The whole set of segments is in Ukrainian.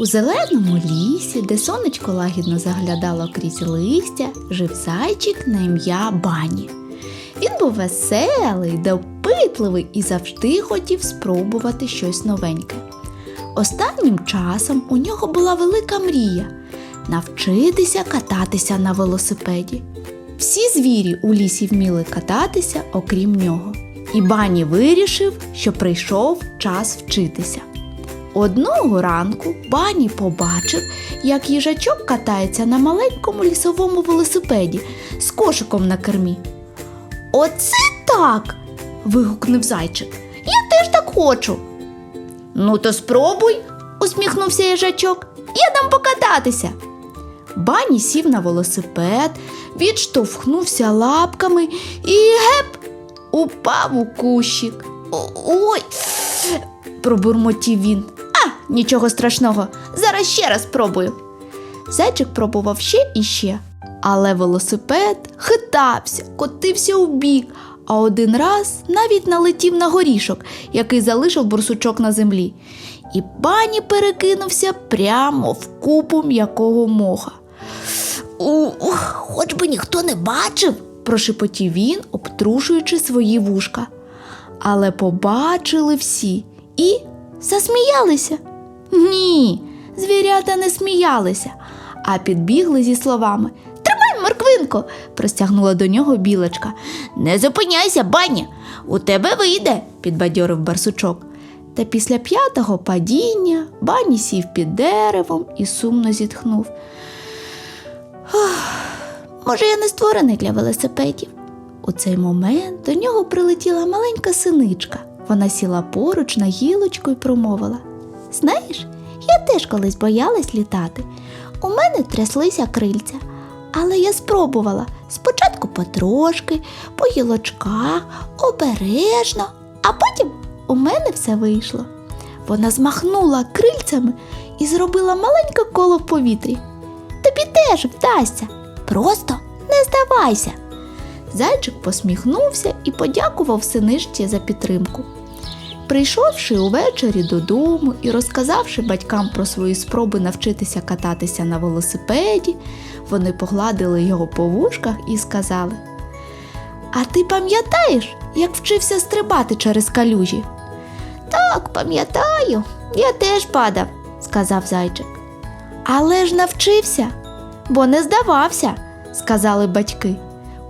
У зеленому лісі, де сонечко лагідно заглядало крізь листя, жив зайчик на ім'я Бані. Він був веселий, допитливий і завжди хотів спробувати щось новеньке. Останнім часом у нього була велика мрія навчитися кататися на велосипеді. Всі звірі у лісі вміли кататися, окрім нього. І Бані вирішив, що прийшов час вчитися. Одного ранку Бані побачив, як їжачок катається на маленькому лісовому велосипеді з кошиком на кермі. Оце так. вигукнув зайчик. Я теж так хочу. Ну, то спробуй, усміхнувся їжачок. Я дам покататися. Бані сів на велосипед, відштовхнувся лапками і геп упав у кущик. Ой, пробурмотів він. Нічого страшного, зараз ще раз спробую. Зайчик пробував ще і ще, але велосипед хитався, котився у бік, а один раз навіть налетів на горішок, який залишив бурсучок на землі. І бані перекинувся прямо в купу м'якого моха. Ух, хоч би ніхто не бачив, прошепотів він, обтрушуючи свої вушка. Але побачили всі і засміялися. Ні, звірята не сміялися, а підбігли зі словами Тримай, морквинко, простягнула до нього білочка. Не зупиняйся, баня, у тебе вийде, підбадьорив барсучок. Та після п'ятого падіння бані сів під деревом і сумно зітхнув. Може, я не створений для велосипедів. У цей момент до нього прилетіла маленька синичка. Вона сіла поруч на гілочку і промовила: Знаєш, я теж колись боялась літати. У мене тряслися крильця, але я спробувала спочатку потрошки, по гілочках, обережно, а потім у мене все вийшло. Вона змахнула крильцями і зробила маленьке коло в повітрі. Тобі теж вдасться. Просто не здавайся. Зайчик посміхнувся і подякував синичці за підтримку. Прийшовши увечері додому і розказавши батькам про свої спроби навчитися кататися на велосипеді, вони погладили його по вушках і сказали: А ти пам'ятаєш, як вчився стрибати через калюжі? Так, пам'ятаю, я теж падав, сказав зайчик. Але ж навчився, бо не здавався, сказали батьки.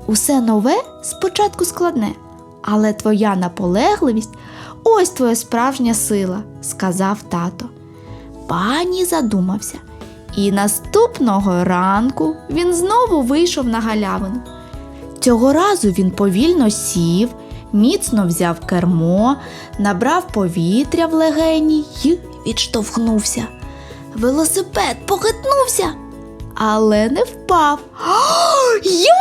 Усе нове спочатку складне, але твоя наполегливість ось твоя справжня сила, сказав тато. Пані задумався, і наступного ранку він знову вийшов на галявину. Цього разу він повільно сів, міцно взяв кермо, набрав повітря в легені й відштовхнувся. Велосипед похитнувся, але не впав. Я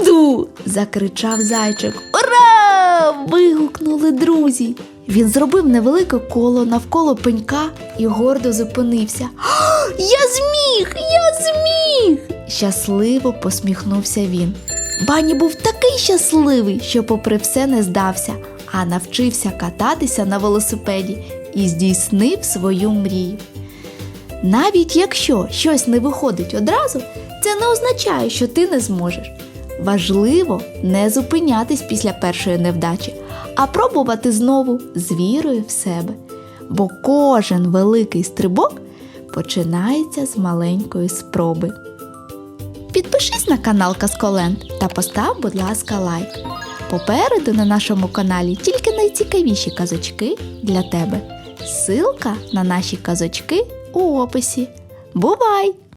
їду. закричав зайчик. Ура! Вигукнули друзі. Він зробив невелике коло навколо пенька і гордо зупинився. Я зміг! Я зміг! Щасливо посміхнувся він. Бані був такий щасливий, що, попри все, не здався, а навчився кататися на велосипеді і здійснив свою мрію. Навіть якщо щось не виходить одразу, це не означає, що ти не зможеш. Важливо не зупинятись після першої невдачі, а пробувати знову з вірою в себе. Бо кожен великий стрибок починається з маленької спроби. Підпишись на канал Касколенд та постав, будь ласка, лайк. Попереду на нашому каналі тільки найцікавіші казочки для тебе. Ссылка на наші казочки у описі. Бувай!